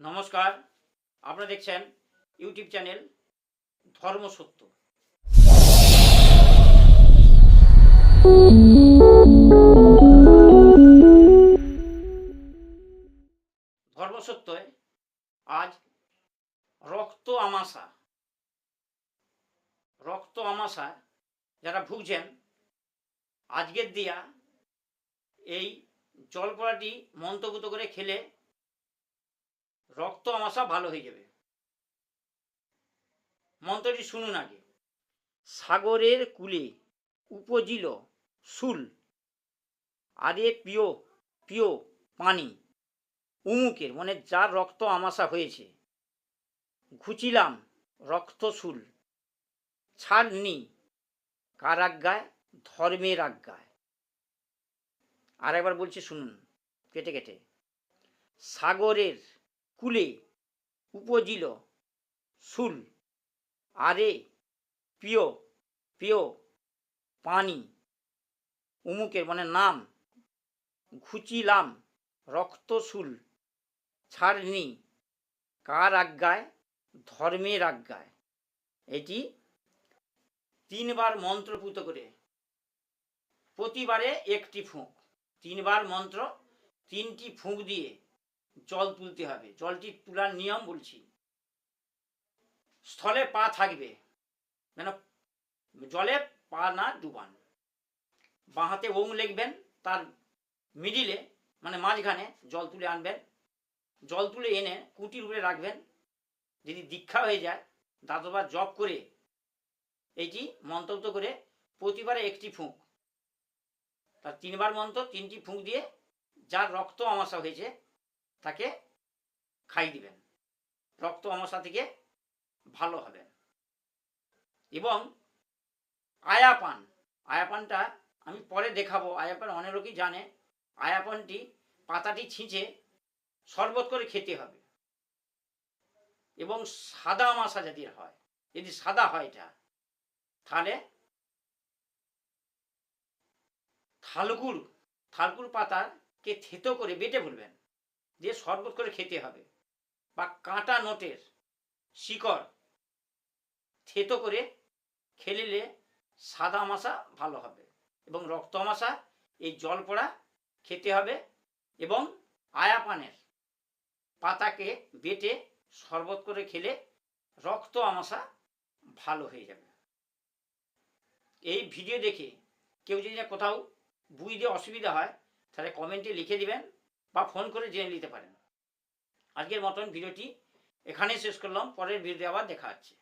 নমস্কার, আপনারা দেখছেন ইউটিউব চ্যানেল ধর্মসত্য ধর্মসত্যয় আজ রক্ত আমাশা। রক্ত আমাশা, যারা ভুগছেন, আজকের দিয়া এই জলপড়াটি মন্তব্য করে খেলে রক্ত আমাশা ভালো হয়ে যাবে। মন্ত্রটি শুনুন আগে। সাগরের কুলে উপজিল শুল আরে পিও পিও পানি, উমুকের মানে যার রক্ত আমাশা হয়েছে। ঘুচিলাম রক্তশুল ছাড়নি কার আজ্ঞায় ধর্মের আজ্ঞায়। আর একবার বলছি শুনুন, কেটে কেটে। সাগরের কূলে উপজিল শুল আরে, প্রিয় প্রিয়, পানি। উমুকের মানে নাম। ঘুচিলাম রক্তশুল ছাড়নি কার আজ্ঞায়? ধর্মের আজ্ঞায়। এটি তিনবার মন্ত্রপুত করে। প্রতিবারে একটি ফুঁক। তিনবার মন্ত্র, তিনটি ফুঁক দিয়ে জল তুলতে হবে। জলটি তোলার নিয়ম বলছি। স্থলে পা থাকবে। মানে জলে পা না ডুবান। বাঁ হাতে ওং লিখবেন, তার মিডিলে মানে মাঝখানে জল তুলে আনবেন। জল তুলে এনে কুটির উপরে রাখবেন। যদি দীক্ষা হয়ে যায় দাদুবার জপ করে এইটি মন্তব্য করে প্রতিবারে একটি ফুঁক। তার তিনবার মন্ত্র, তিনটি ফুঁক দিয়ে যার রক্ত আমাশা হয়েছে তাকে খাই দিবেন। রক্ত আমাশা থেকে ভালো হবেন। এবং আয়াপান, আয়াপানটা আমি পরে দেখাবো। আয়াপান অনেক লোকই জানে। আয়াপানটি পাতাটি ছিঁচে শরবত করে খেতে হবে। এবং সাদা আমাশা যদি হয়। যদি সাদা হয় এটা, তাহলে থালকুর থালকুর পাতাকে থেতো করে বেটে ফেলবেন। দিয়ে শরবত করে খেতে হবে বা কাঁটা নোটের শিকড় থেতো করে খেলিলে সাদা মাসা ভালো হবে এবং রক্ত আমাশা এই জল পড়া খেতে হবে এবং আয়াপানের পাতাকে বেটে শরবত করে খেলে রক্ত আমাশা ভালো হয়ে যাবে। এই ভিডিও দেখে কেউ যদি কোথাও বুঝতে অসুবিধা হয়, তাহলে কমেন্টে লিখে দিবেন। বা ফোন করে জেনে নিতে পারেন। আজকের মতন ভিডিওটি এখানেই শেষ করলাম। পরের ভিডিও আবার দেখা হচ্ছে।